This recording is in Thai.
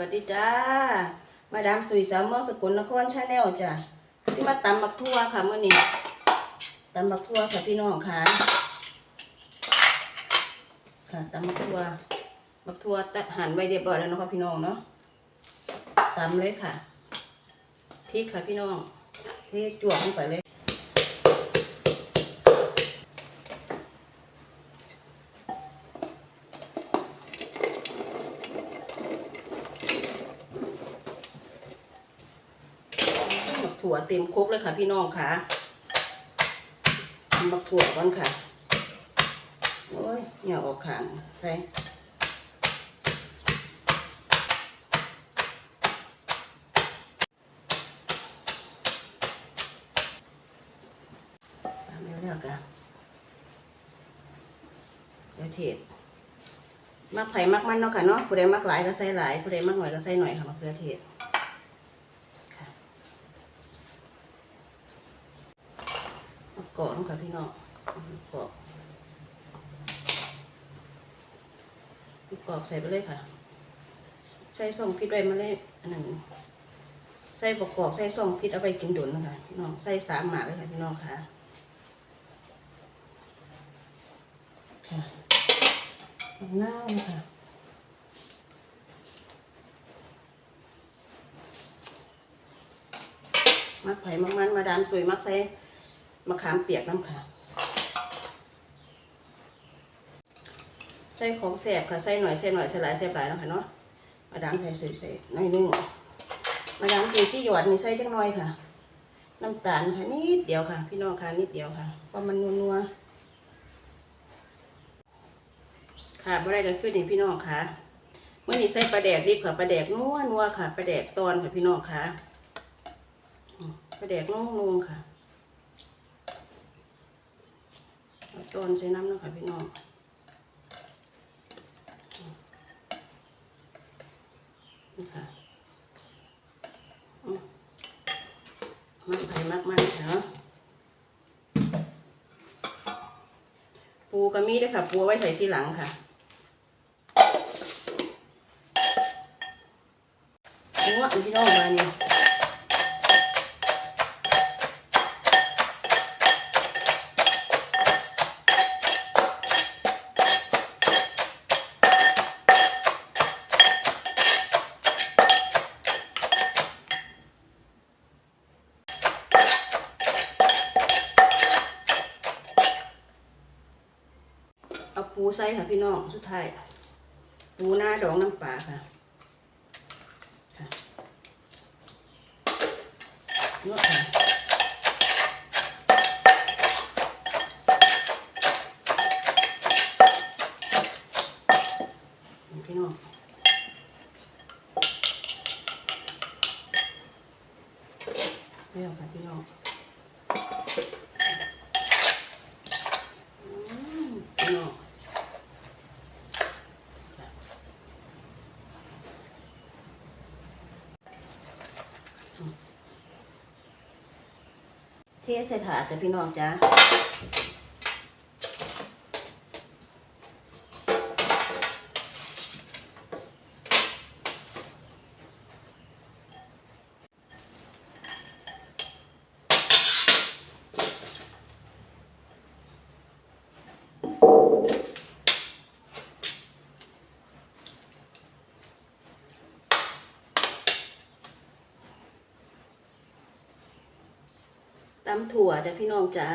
วัสดีจ้า มาดามสุยสาวเมืองสกลนครชาแนลจ้ะที่มาตำบักทั่วค่ะเมื่อนี้ตำบักทั่วค่ะพี่น้องค่ะ ค่ะตำบักทั่วบักทั่วตัดหั่นไว้เรียบร้อยแล้วเนะคะพี่น้องเนาะตำเลยค่ะพริกค่ะพี่น้องเทจวกลงไปเลย ถั่วเต็มครกเลยค่ะ พี่น้องค่ะทำบักถั่วก่อนค่ะ โอ้ยเหนียวออกขางใส่ตามแล้วแล้วกันเดี๋ยวเทศมักไผ่มักมันเนาะค่ะเนาะผู้ใดมักหลายก็ใส่หลายผู้ใดมักหน่อยก็ใส่หน่อยค่ะมะเขือเทศ ค่ะเอาเกาะลงค่ะพี่น้องเกาะเอกาะใส่ไปเลยค่ะ ใส่ส่องพิษไว้มาเลยอันหนึ่งใส่ประกอบใส่ส่องพิษเอาไปกินดุนนะคะพี่น้องใส่สามหมากเลยค่ะพี่น้องค่ะค่ะเอาหน้าเลยค่ะมักไผ่มักมันมาดามสวยมักใส่ มะขามเปียกน้ำค่ะ ใส่ของแสบค่ะ ใส่หน่อยใส่หน่อยใส่หลายใส่หลายเนาะค่ะเนาะมาดามใส่ใส่ใส่หน่อยนึงมาดามกินซี่หยอดนี่ใส่จังหน่อยค่ะ น้ำตาลค่ะนิดเดียวค่ะ พี่น้องค่ะนิดเดียวค่ะเพราะมันนัวๆค่ะบ่ได้ก็คือนี่พี่น้องค่ะเมื่อนี้ใส่ปลาแดกดิบค่ะปลาแดกนัวนัวๆค่ะปลาแดกตอนค่ะพี่น้องค่ะปลาแดกนุ่งๆค่ะ เอนใส่น้ำนะคะพี่น้องนี่ค่ะมักไผ่มักมันเนาะปูกระมีด้วยค่ะ ปูไว้ใส่ที่หลังค่ะนัวอันพี่น้องมาเนี่ย ปูใส่ค่ะพี่น้องสุดท้ายปูหน้าดองน้ำปลาค่ะค่ะนวดค่ะพี่น้องไม่เอาค่ะพี่น้องอืมพี่น้อง เท ใส่ถาดจ้ะพี่น้องจ้า ตำถั่วจ้ะพี่น้องจ้า